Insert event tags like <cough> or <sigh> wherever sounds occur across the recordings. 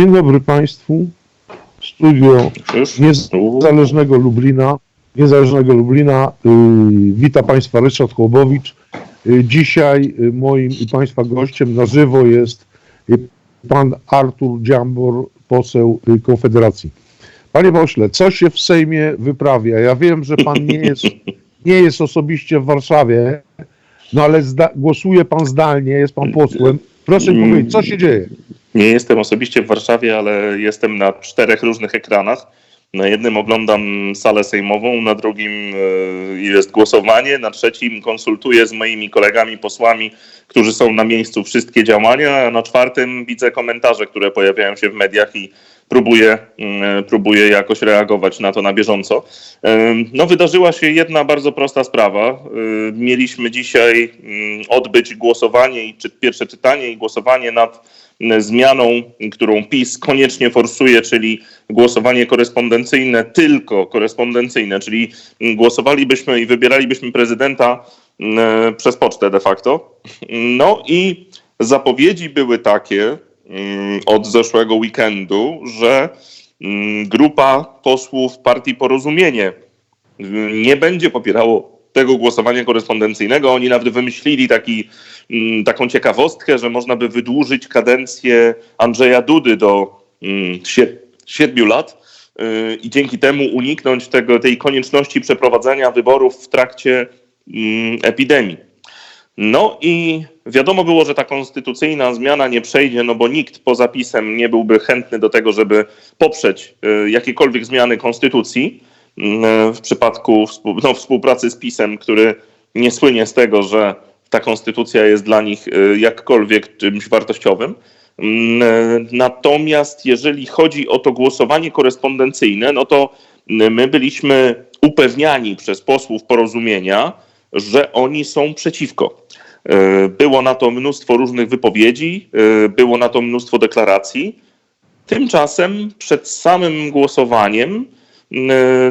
Dzień dobry Państwu. Studio? Niezależnego Lublina. Niezależnego Lublina. Yy, Witam Państwa Ryszard Chłobowicz. Yy, Dzisiaj yy, moim i Państwa gościem na żywo jest Pan Artur Dziambor, poseł Konfederacji. Panie pośle, co się w Sejmie wyprawia? Ja wiem, że Pan nie jest, <laughs> nie jest osobiście w Warszawie, no ale zda- głosuje Pan zdalnie, jest Pan posłem. Proszę mi powiedzieć, co się dzieje? Nie jestem osobiście w Warszawie, ale jestem na czterech różnych ekranach. Na jednym oglądam salę sejmową, na drugim e, jest głosowanie, na trzecim konsultuję z moimi kolegami posłami, którzy są na miejscu wszystkie działania, a na czwartym widzę komentarze, które pojawiają się w mediach i próbuję, mm, próbuję jakoś reagować na to na bieżąco. E, No, wydarzyła się jedna bardzo prosta sprawa. E, Mieliśmy dzisiaj mm, odbyć głosowanie czy pierwsze czytanie i głosowanie nad zmianą, którą PiS koniecznie forsuje, czyli głosowanie korespondencyjne, tylko korespondencyjne, czyli głosowalibyśmy i wybieralibyśmy prezydenta mm, przez pocztę de facto. No i zapowiedzi były takie mm, od zeszłego weekendu, że mm, grupa posłów partii Porozumienie nie będzie popierało tego głosowania korespondencyjnego. Oni nawet wymyślili taki, taką ciekawostkę, że można by wydłużyć kadencję Andrzeja Dudy do mm, sie- siedmiu lat yy, i dzięki temu uniknąć tego, tej konieczności przeprowadzenia wyborów w trakcie mm, epidemii. No i wiadomo było, że ta konstytucyjna zmiana nie przejdzie, no bo nikt poza PiSem nie byłby chętny do tego, żeby poprzeć y, jakiekolwiek zmiany konstytucji y, w przypadku no, współpracy z PiSem, który nie słynie z tego, że ta konstytucja jest dla nich y, jakkolwiek czymś wartościowym. Mm, Natomiast jeżeli chodzi o to głosowanie korespondencyjne, no to y, my byliśmy upewniani przez posłów porozumienia, że oni są przeciwko. Y, Było na to mnóstwo różnych wypowiedzi, y, było na to mnóstwo deklaracji. Tymczasem przed samym głosowaniem y,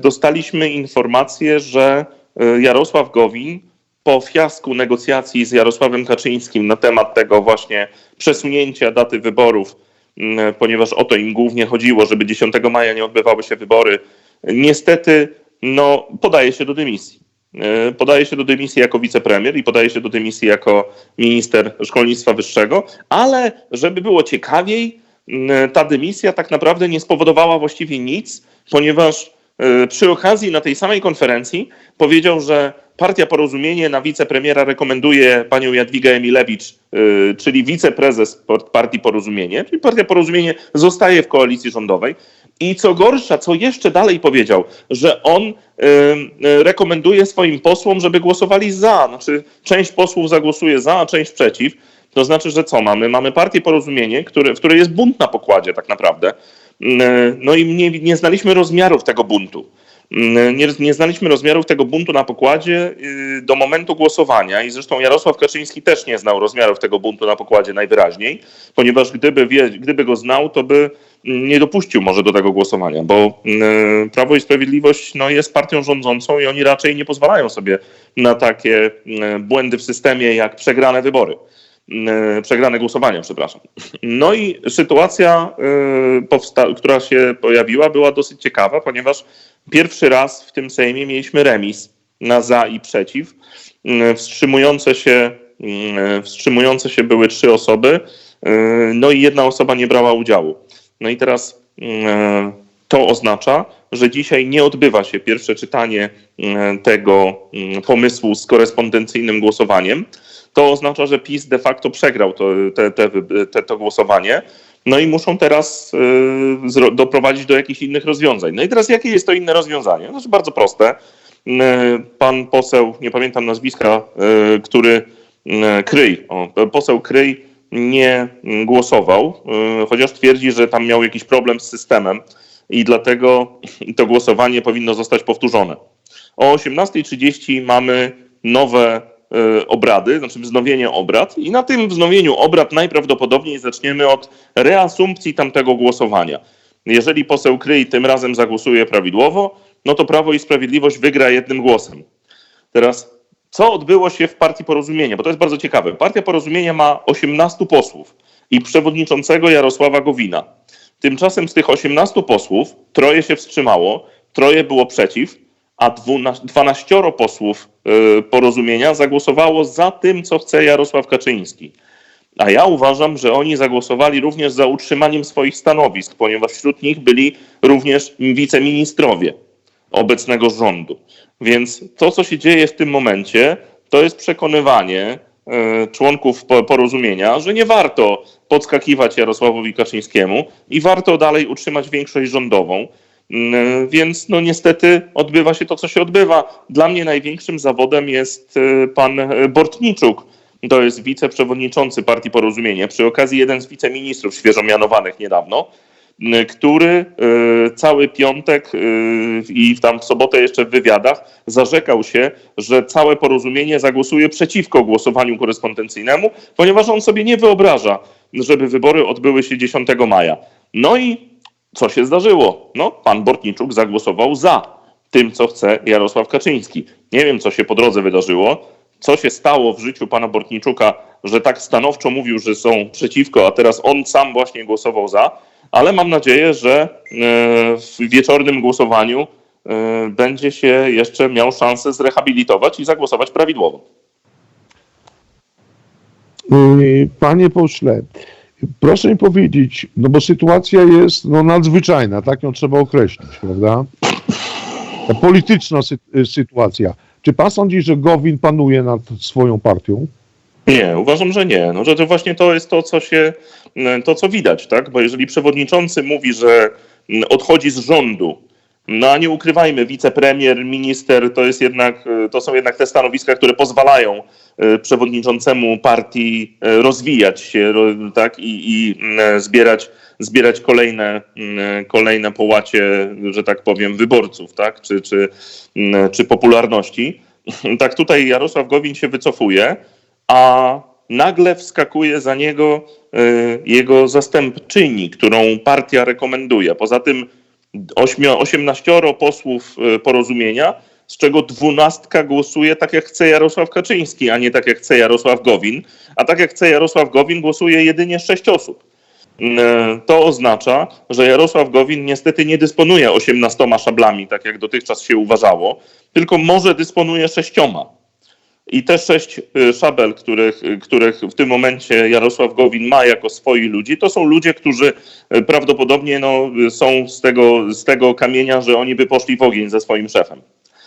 dostaliśmy informację, że y, Jarosław Gowin po fiasku negocjacji z Jarosławem Kaczyńskim na temat tego właśnie przesunięcia daty wyborów, y, ponieważ o to im głównie chodziło, żeby 10 maja nie odbywały się wybory, niestety no, podaje się do dymisji. Y, Podaje się do dymisji jako wicepremier i podaje się do dymisji jako minister szkolnictwa wyższego, ale żeby było ciekawiej, y, ta dymisja tak naprawdę nie spowodowała właściwie nic, ponieważ przy okazji na tej samej konferencji powiedział, że Partia Porozumienie na wicepremiera rekomenduje panią Jadwigę Emilewicz, y, czyli wiceprezes Partii Porozumienie, czyli Partia Porozumienie zostaje w koalicji rządowej. I co gorsza, co jeszcze dalej powiedział, że on y, y, rekomenduje swoim posłom, żeby głosowali za. Znaczy, część posłów zagłosuje za, a część przeciw. To znaczy, że co mamy? Mamy partię Porozumienie, które, w której jest bunt na pokładzie tak naprawdę. Y, No i nie, nie znaliśmy rozmiarów tego buntu. Y, Nie, nie znaliśmy rozmiarów tego buntu na pokładzie y, do momentu głosowania i zresztą Jarosław Kaczyński też nie znał rozmiarów tego buntu na pokładzie najwyraźniej, ponieważ gdyby, wie, gdyby go znał, to by mm, nie dopuścił może do tego głosowania, bo y, Prawo i Sprawiedliwość no, jest partią rządzącą i oni raczej nie pozwalają sobie na takie błędy w systemie jak przegrane wybory. Y, Przegrane głosowania, przepraszam. No i sytuacja, y, która się pojawiła, była dosyć ciekawa, ponieważ pierwszy raz w tym Sejmie mieliśmy remis na za i przeciw. Y, Wstrzymujące się, wstrzymujące się były trzy osoby, no i jedna osoba nie brała udziału. No i teraz to oznacza, że dzisiaj nie odbywa się pierwsze czytanie tego pomysłu z korespondencyjnym głosowaniem. To oznacza, że PiS de facto przegrał to, te, te, te, to głosowanie. No i muszą teraz y, doprowadzić do jakichś innych rozwiązań. No i teraz jakie jest to inne rozwiązanie? Znaczy bardzo proste. Y, Pan poseł, nie pamiętam nazwiska, y, który y, Kryj, o, poseł Kryj nie głosował, y, chociaż twierdzi, że tam miał jakiś problem z systemem i dlatego to głosowanie powinno zostać powtórzone. O 18.30 mamy nowe obrady, znaczy wznowienie obrad i na tym wznowieniu obrad najprawdopodobniej zaczniemy od reasumpcji tamtego głosowania. Jeżeli poseł Kryj tym razem zagłosuje prawidłowo, no to Prawo i Sprawiedliwość wygra jednym głosem. Teraz, co odbyło się w Partii Porozumienia? Bo to jest bardzo ciekawe. Partia Porozumienia ma 18 posłów i przewodniczącego Jarosława Gowina. Tymczasem z tych 18 posłów troje się wstrzymało, troje było przeciw, a 12, 12 posłów y, porozumienia zagłosowało za tym, co chce Jarosław Kaczyński. A ja uważam, że oni zagłosowali również za utrzymaniem swoich stanowisk, ponieważ wśród nich byli również wiceministrowie obecnego rządu. Więc to, co się dzieje w tym momencie, to jest przekonywanie e, członków po- porozumienia, że nie warto podskakiwać Jarosławowi Kaczyńskiemu i warto dalej utrzymać większość rządową. Mm, Więc no niestety odbywa się to, co się odbywa. Dla mnie największym zawodem jest e, pan e, Bortniczuk. To jest wiceprzewodniczący Partii Porozumienia. Przy okazji jeden z wiceministrów świeżo mianowanych niedawno, m, który cały piątek i tam w sobotę jeszcze w wywiadach zarzekał się, że całe porozumienie zagłosuje przeciwko głosowaniu korespondencyjnemu, ponieważ on sobie nie wyobraża, żeby wybory odbyły się 10 maja. No i co się zdarzyło? No, pan Bortniczuk zagłosował za tym, co chce Jarosław Kaczyński. Nie wiem, co się po drodze wydarzyło, co się stało w życiu pana Bortniczuka, że tak stanowczo mówił, że są przeciwko, a teraz on sam właśnie głosował za, ale mam nadzieję, że e, w wieczornym głosowaniu e, będzie się jeszcze miał szansę zrehabilitować i zagłosować prawidłowo. Y, Panie pośle, proszę mi powiedzieć, no bo sytuacja jest no, nadzwyczajna, tak ją trzeba określić, prawda? Ta polityczna sy y, sytuacja. Czy pan sądzi, że Gowin panuje nad swoją partią? Nie, uważam, że nie. No, że to właśnie to jest to, co się, to, co widać, tak? Bo jeżeli przewodniczący mówi, że mm, odchodzi z rządu, no a nie ukrywajmy, wicepremier, minister to jest jednak, to są jednak te stanowiska, które pozwalają e, przewodniczącemu partii e, rozwijać się, tak? I, i mm, zbierać, zbierać kolejne, mm, kolejne połacie, że tak powiem, wyborców, tak? Czy, czy, mm, czy popularności. <laughs> Tak tutaj Jarosław Gowin się wycofuje, a nagle wskakuje za niego jego zastępczyni, którą partia rekomenduje. Poza tym 18 posłów y, porozumienia, z czego dwunastka głosuje tak jak chce Jarosław Kaczyński, a nie tak jak chce Jarosław Gowin, a tak jak chce Jarosław Gowin głosuje jedynie 6 osób. Y, To oznacza, że Jarosław Gowin niestety nie dysponuje 18 szablami, tak jak dotychczas się uważało, tylko może dysponuje sześcioma. I te sześć y, szabel, których, y, których w tym momencie Jarosław Gowin ma jako swoi ludzi, to są ludzie, którzy y, prawdopodobnie no, są z tego, z tego kamienia, że oni by poszli w ogień ze swoim szefem.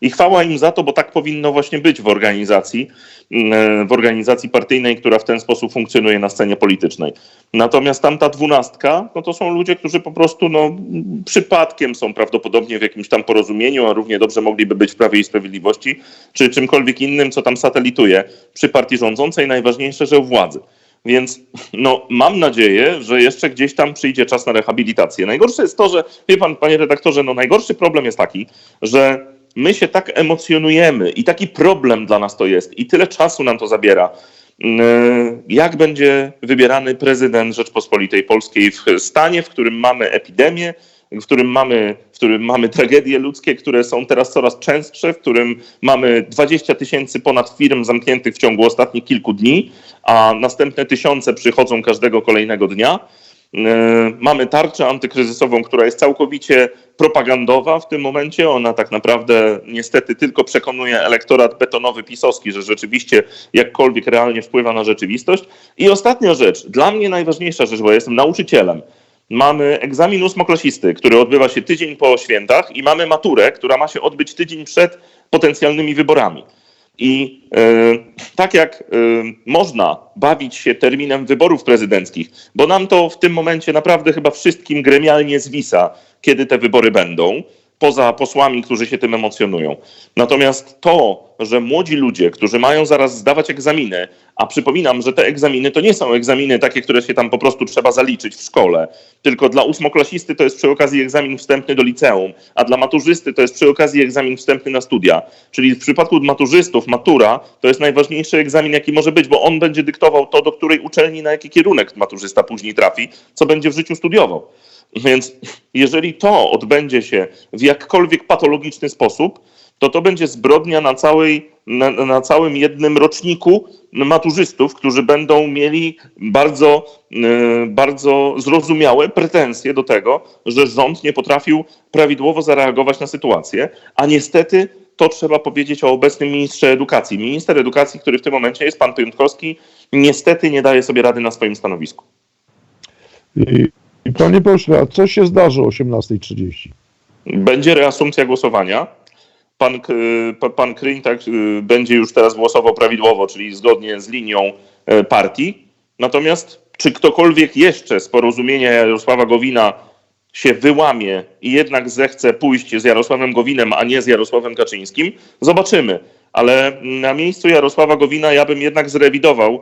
I chwała im za to, bo tak powinno właśnie być w organizacji, mm, w organizacji partyjnej, która w ten sposób funkcjonuje na scenie politycznej. Natomiast tamta dwunastka, no to są ludzie, którzy po prostu no, przypadkiem są prawdopodobnie w jakimś tam porozumieniu, a równie dobrze mogliby być w Prawie i Sprawiedliwości, czy czymkolwiek innym, co tam satelituje przy partii rządzącej, najważniejsze, że u władzy. Więc no, mam nadzieję, że jeszcze gdzieś tam przyjdzie czas na rehabilitację. Najgorsze jest to, że, wie pan, panie redaktorze, no najgorszy problem jest taki, że my się tak emocjonujemy i taki problem dla nas to jest i tyle czasu nam to zabiera. Yy, Jak będzie wybierany prezydent Rzeczpospolitej Polskiej w stanie, w którym mamy epidemię, w którym mamy, w którym mamy tragedie ludzkie, które są teraz coraz częstsze, w którym mamy 20 tysięcy ponad firm zamkniętych w ciągu ostatnich kilku dni, a następne tysiące przychodzą każdego kolejnego dnia. Yy, Mamy tarczę antykryzysową, która jest całkowicie propagandowa w tym momencie. Ona tak naprawdę niestety tylko przekonuje elektorat betonowy pisowski, że rzeczywiście jakkolwiek realnie wpływa na rzeczywistość. I ostatnia rzecz, dla mnie najważniejsza rzecz, bo jestem nauczycielem. Mamy egzamin ósmoklasisty, który odbywa się tydzień po świętach i mamy maturę, która ma się odbyć tydzień przed potencjalnymi wyborami. I e, tak jak e, można bawić się terminem wyborów prezydenckich, bo nam to w tym momencie naprawdę chyba wszystkim gremialnie zwisa, kiedy te wybory będą, poza posłami, którzy się tym emocjonują. Natomiast to, że młodzi ludzie, którzy mają zaraz zdawać egzaminy, a przypominam, że te egzaminy to nie są egzaminy takie, które się tam po prostu trzeba zaliczyć w szkole, tylko dla ósmoklasisty to jest przy okazji egzamin wstępny do liceum, a dla maturzysty to jest przy okazji egzamin wstępny na studia. Czyli w przypadku maturzystów matura to jest najważniejszy egzamin, jaki może być, bo on będzie dyktował to, do której uczelni, na jaki kierunek maturzysta później trafi, co będzie w życiu studiował. Więc jeżeli to odbędzie się w jakkolwiek patologiczny sposób, to to będzie zbrodnia na, całej, na, na całym jednym roczniku maturzystów, którzy będą mieli bardzo, e, bardzo zrozumiałe pretensje do tego, że rząd nie potrafił prawidłowo zareagować na sytuację, a niestety to trzeba powiedzieć o obecnym ministrze edukacji. Minister edukacji, który w tym momencie jest pan Piątkowski, niestety nie daje sobie rady na swoim stanowisku. Y, Panie pośle, a co się zdarzy o 18.30? Będzie reasumpcja głosowania. Pan, pa- pan Kryń tak, y, będzie już teraz głosował prawidłowo, czyli zgodnie z linią e, partii. Natomiast czy ktokolwiek jeszcze z porozumienia Jarosława Gowina się wyłamie i jednak zechce pójść z Jarosławem Gowinem, a nie z Jarosławem Kaczyńskim, zobaczymy. Ale na miejscu Jarosława Gowina ja bym jednak zrewidował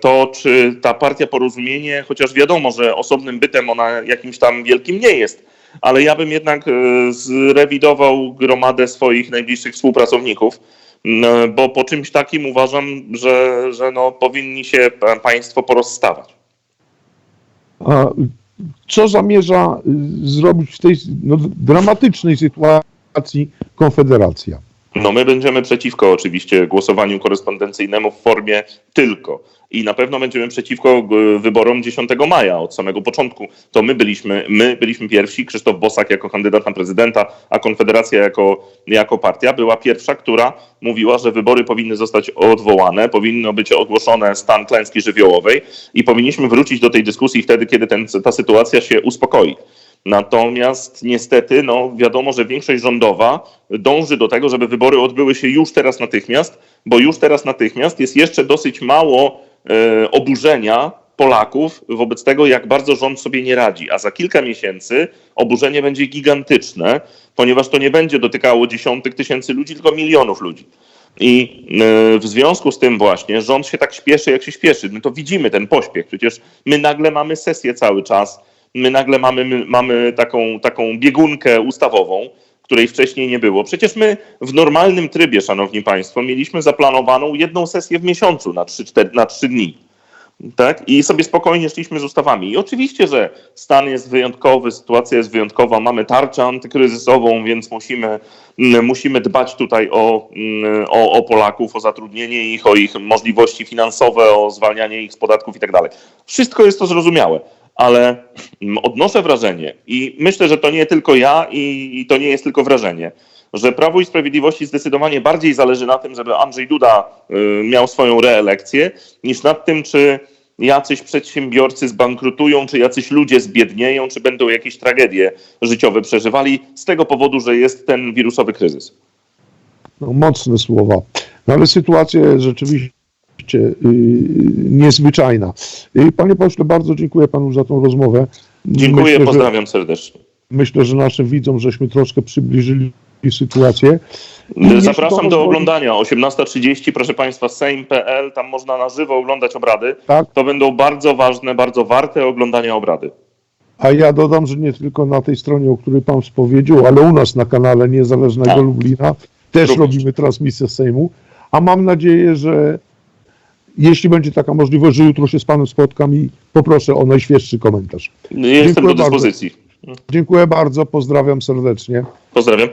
to, czy ta partia porozumienie, chociaż wiadomo, że osobnym bytem ona jakimś tam wielkim nie jest, ale ja bym jednak e, zrewidował gromadę swoich najbliższych współpracowników, bo po czymś takim uważam, że, że no, powinni się pa- państwo porozstawać. A co zamierza y, zrobić w tej no, dramatycznej sytuacji Konfederacja? No my będziemy przeciwko oczywiście głosowaniu korespondencyjnemu w formie tylko. I na pewno będziemy przeciwko e, wyborom 10 maja od samego początku. To my byliśmy, my byliśmy pierwsi, Krzysztof Bosak jako kandydat na prezydenta, a Konfederacja jako, jako partia była pierwsza, która mówiła, że wybory powinny zostać odwołane, powinno być ogłoszone stan klęski żywiołowej i powinniśmy wrócić do tej dyskusji wtedy, kiedy ten, ta sytuacja się uspokoi. Natomiast niestety, no wiadomo, że większość rządowa dąży do tego, żeby wybory odbyły się już teraz natychmiast, bo już teraz natychmiast jest jeszcze dosyć mało e, oburzenia Polaków wobec tego, jak bardzo rząd sobie nie radzi. A za kilka miesięcy oburzenie będzie gigantyczne, ponieważ to nie będzie dotykało dziesiątek tysięcy ludzi, tylko milionów ludzi. I e, w związku z tym właśnie rząd się tak śpieszy, jak się śpieszy. My to widzimy, ten pośpiech. Przecież my nagle mamy sesję cały czas, my nagle mamy, my, mamy taką, taką biegunkę ustawową, której wcześniej nie było. Przecież my w normalnym trybie, szanowni państwo, mieliśmy zaplanowaną jedną sesję w miesiącu na trzy, cztery, na trzy dni. Tak? I sobie spokojnie szliśmy z ustawami. I oczywiście, że stan jest wyjątkowy, sytuacja jest wyjątkowa, mamy tarczę antykryzysową, więc musimy, mm, musimy dbać tutaj o, mm, o, o Polaków, o zatrudnienie ich, o ich możliwości finansowe, o zwalnianie ich z podatków i tak dalej. Wszystko jest to zrozumiałe, ale mm, odnoszę wrażenie i myślę, że to nie tylko ja i, to nie jest tylko wrażenie, że Prawu i Sprawiedliwości zdecydowanie bardziej zależy na tym, żeby Andrzej Duda y, miał swoją reelekcję, niż nad tym, czy jacyś przedsiębiorcy zbankrutują, czy jacyś ludzie zbiednieją, czy będą jakieś tragedie życiowe przeżywali z tego powodu, że jest ten wirusowy kryzys. No, mocne słowa. No sytuacja jest rzeczywiście y, niezwyczajna. Y, panie pośle, bardzo dziękuję panu za tą rozmowę. Dziękuję, Myślę, że- pozdrawiam serdecznie. Myślę, że naszym widzom żeśmy troszkę przybliżyli sytuację. I Zapraszam do oglądania. 18.30, proszę Państwa, sejm.pl, tam można na żywo oglądać obrady. Tak, To będą bardzo ważne, bardzo warte oglądania obrady. a ja dodam, że nie tylko na tej stronie, o której pan wspowiedział, ale u nas na kanale Niezależnego Tak. Lublina też Również. robimy transmisję z Sejmu, a mam nadzieję, że jeśli będzie taka możliwość, że jutro się z panem spotkam i poproszę o najświeższy komentarz. Jestem do bardzo. dyspozycji. Dziękuję bardzo, pozdrawiam serdecznie. Pozdrawiam.